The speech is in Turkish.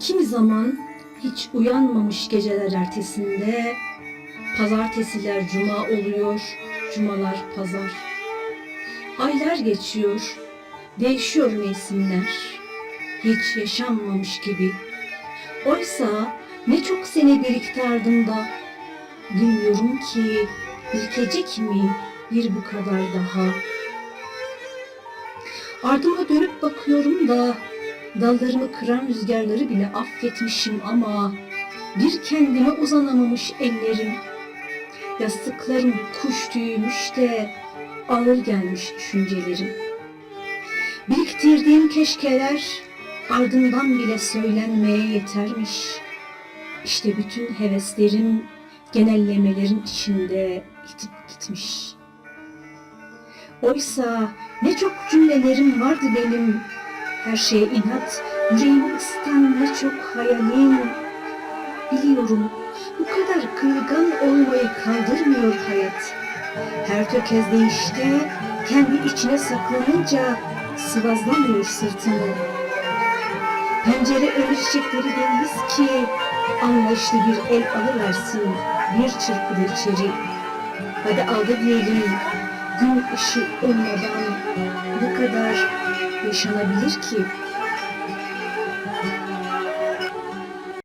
Kimi zaman hiç uyanmamış geceler ertesinde pazartesiler cuma oluyor, cumalar pazar. Aylar geçiyor, değişiyor mevsimler. Hiç yaşanmamış gibi. Oysa ne çok sene birikti ardımda. Bilmiyorum ki birikecek mi bir bu kadar daha. Ardıma dönüp bakıyorum da dallarımı kıran rüzgarları bile affetmişim ama bir kendime uzanamamış ellerim. Yastıklarım kuş tüyümüş de ağır gelmiş düşüncelerim. Biriktirdiğim keşkeler ardından bile söylenmeye yetermiş. İşte bütün heveslerim genellemelerin içinde itip gitmiş. Oysa ne çok cümlelerim vardı benim. Her şeye inat, yüreğimi ısıtan ne çok hayalim. Biliyorum bu kadar kırılgan olmayı kaldırmıyor hayat. Her tökezleyişte kendi içine saklanınca sıvazlamıyor sırtını. Pencere önü çiçekleri değiliz ki anlayışlı bir el alıversin bir çırpıda içeri. Hadi aldı diyelim gün ışığı olmadan ne kadar yaşanabilir ki?